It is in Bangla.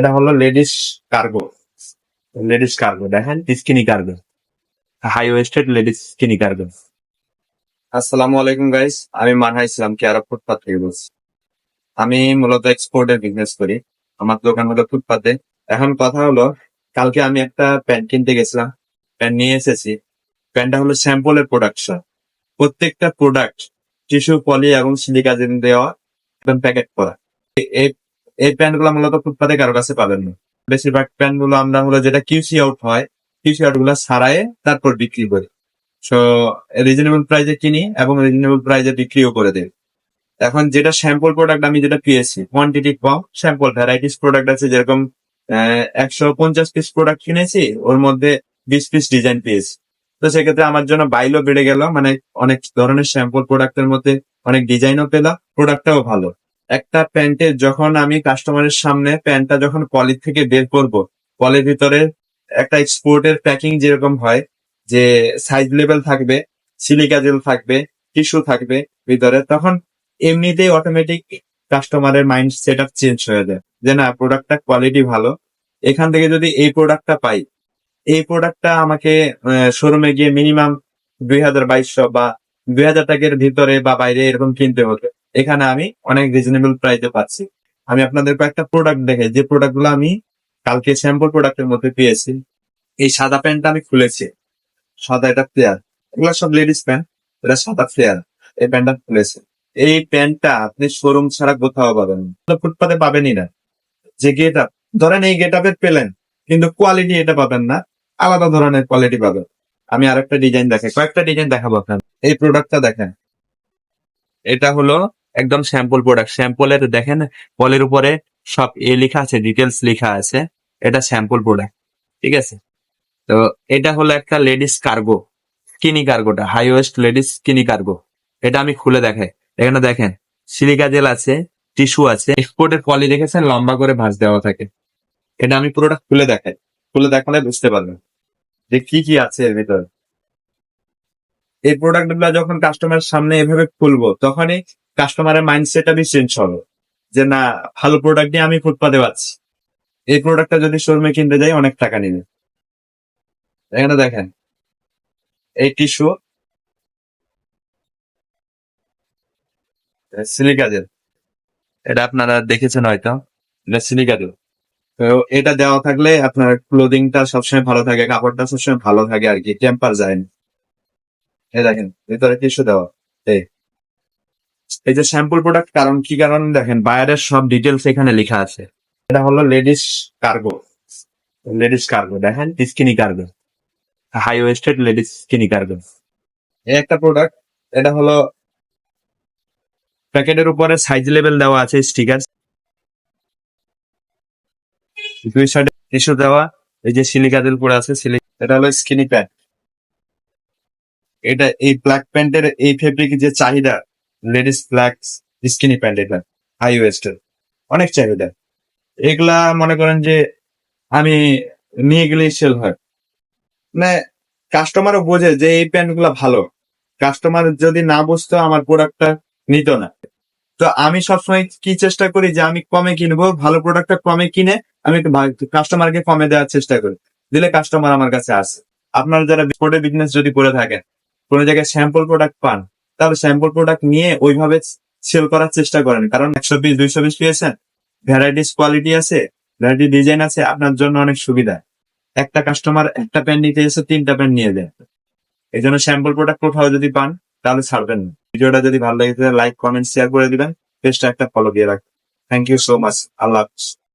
এটা হলো লেডিস কার্গো। লেডিস কার্গো, দেখেন skinny cargo. High waisted ladies skinny cargo. আসসালামু আলাইকুম গাইস আমি মানহা ইসলাম, কেয়ারা ফুটপাথ থেকে বলছি। আমি মূলত এক্সপোর্টের বিজনেস করি, আমার দোকান হলো ফুটপাতে। এখন কথা হলো, কালকে আমি একটা প্যান্ট কিনতে গেছিলাম প্যান্ট নিয়ে এসেছি। প্যান্টটা হলো স্যাম্পলের প্রোডাকশন প্রত্যেকটা প্রোডাক্ট টিস্যু পলি এবং সিলিকা জেল দেওয়া, একদম প্যাকেট করা। এই এই প্যান্টগুলো মূলত ফুটপাতে কারও কাছে পাবেন না। বেশিরভাগ প্যান্টগুলো আমরা হলো যেটা কিউসি আউট হয় কিউসি আউটগুলো সারায়ে তারপর বিক্রি করি। সো রিজনেবল প্রাইসে কিনি এবং রিজনেবল প্রাইসে বিক্রিও করে দেয় এখন যেটা স্যাম্পল প্রোডাক্ট আমি যেটা পেয়েছি কোয়ান্টিটি কম স্যাম্পল ভ্যারাইটিস প্রোডাক্ট আছে, যেরকম একশো পঞ্চাশ পিস প্রোডাক্ট কিনেছি, ওর মধ্যে বিশ পিস ডিজাইন পেয়েছি। তো সেক্ষেত্রে আমার জন্য বাইলও বেড়ে গেল মানে অনেক ধরনের স্যাম্পল প্রোডাক্টের মধ্যে অনেক ডিজাইনও পেলাম প্রোডাক্টটাও ভালো। একটা প্যান্টে যখন আমি কাস্টমারের সামনে প্যান্টটা যখন পলি থেকে বের করব, পলির ভিতরে একটা এক্সপোর্টের প্যাকিং যেরকম হয়, যে সাইজ লেভেল থাকবে, সিলিকা জেল থাকবে, টিস্যু থাকবে ভিতরে, তখন এমনিতেই অটোমেটিক কাস্টমারের মাইন্ড সেট আপ চেঞ্জ হয়ে যায়, যে না প্রোডাক্টটা কোয়ালিটি ভালো। এখান থেকে যদি এই প্রোডাক্টটা পাই, এই প্রোডাক্টটা আমাকে শোরুমে গিয়ে মিনিমাম দুই হাজার বাইশশো বা দুই হাজার টাকার ভিতরে বা বাইরে এরকম কিনতে হতো। এখানে আমি অনেক রিজনেবল প্রাইসে পাচ্ছি। আমি আপনাদের কয়েকটা প্রোডাক্ট দেখে যে প্রোডাক্টগুলো আমি কালকে স্যাম্পল প্রোডাক্টের মধ্যে পেয়েছি। এই সাদা প্যান্টটা আমি খুলেছি। সাদা এটা ফ্লেয়ার এগুলো সব লেডিস প্যান্ট এটা সাদা ফ্লেয়ার এই প্যান্টটা খুলেছে। এই প্যান্টটা আপনি শোরুম ছাড়া কোথাও পাবেন ফুটপাতে পাবেনই না। যে গেট আপ ধরেন এই গেট আপের পেলেন, কিন্তু কোয়ালিটি এটা পাবেন না। আলাদা ধরনের কোয়ালিটি পাবেন। আমি আরেকটা ডিজাইন দেখাই। কয়েকটা ডিজাইন দেখাবো আপনার এই প্রোডাক্টটা দেখেন। এটা হলো একদম স্যাম্পল প্রোডাক্ট স্যাম্পলের দেখেন, পলের উপরে সব এ লেখা আছে ডিটেলস লেখা আছে। এটা স্যাম্পল প্রোডাক্ট ঠিক আছে? তো এটা হলো একটা ladies cargo skinny কার্গোটা high waist ladies skinny cargo এটা আমি খুলে দেখাই। এখানে দেখেন সিলিকা জেল আছে টিস্যু আছে। এক্সপোর্টের পলি দেখেছেন, লম্বা করে ভাঁজ দেওয়া থাকে। এটা আমি পুরোটা খুলে দেখাই। খুলে দেখালে বুঝতে পারবেন যে কি কি আছে এর ভিতরে। এই প্রোডাক্টগুলা যখন কাস্টমারের সামনে এভাবে খুলবো, তখনই কাস্টমারের মাইন্ডসেট আমি চেঞ্জ হবে। যে না, ভালো প্রোডাক্ট নিয়ে আমি ফুটপাতে পাচ্ছি এই প্রোডাক্টটা যদি শোরুমে কিনতে যাই, অনেক টাকা নিবে। এখানে দেখেন, এই টিস্যু সিলিকা এটা আপনারা দেখেছেন হয়তো, এটা সিলিকা জেল তো এটা দেওয়া থাকলে আপনার ক্লোদিংটা সবসময় ভালো থাকে, কাপড়টা সবসময় ভালো থাকে আর কি টেম্পার যায় না। এই দেখেন, ভিতরে টিস্যু দেওয়া। এই। এই যে স্যাম্পল প্রোডাক্ট কারণ কি কারণ দেখেন বায়ারের সব ডিটেলস এখানে লেখা আছে। এটা হলো লেডিস কার্গো। লেডিস কার্গো, দেখেন skinny cargo. High waisted ladies skinny cargo. এই একটা প্রোডাক্ট এটা হলো প্যাকেটের উপরে সাইজ লেভেল দেওয়া আছে স্টিকার দুই সাইডে টিস্যু দেওয়া, এই যে সিলিকা তেল পড়ে আছে সিলিক এটা হলো স্কিনি প্যান্ট এটা এই ব্ল্যাক প্যান্টের এই ফেব্রিক যে চাহিদা লেডিস ব্ল্যাক স্কিনি প্যান্ট এটা হাই ওয়েস্টের অনেক চাহিদা। এগুলা মনে করেন যে আমি নিয়ে গেলেই সেল হয়। মানে কাস্টমারও বোঝে যে এই প্যান্টগুলা ভালো। কাস্টমার যদি না বুঝতো আমার প্রোডাক্টটা নিত না। তো আমি সবসময় কি চেষ্টা করি যে আমি কমে কিনবো, ভালো প্রোডাক্টটা কমে কিনে আমি কাস্টমারকে কমে দেওয়ার চেষ্টা করি। দিলে কাস্টমার আমার কাছে আসে। আপনারা যারা বিজনেস যদি করে থাকেন কোনো জায়গায় স্যাম্পল প্রোডাক্ট পান, তাহলে স্যাম্পল প্রোডাক্ট নিয়ে ওইভাবে সেল করার চেষ্টা করেন। কারণ একশো পিস দুইশো পিস পেয়েছেন ভ্যারাইটিস কোয়ালিটি আছে ভ্যারাইটি ডিজাইন আছে, আপনার জন্য অনেক সুবিধা। একটা কাস্টমার একটা প্যান্ট নিতে এসে তিনটা প্যান্ট নিয়ে যায়। এই জন্য স্যাম্পল প্রোডাক্ট কোথাও যদি পান, তাহলে ছাড়বেন না। ভিডিওটা যদি ভালো লাগে লাইক কমেন্ট শেয়ার করে দিবেন পেজটা একটা ফলো দিয়ে রাখবেন। থ্যাংক ইউ সো মাচ আল্লাহ হাফিজ।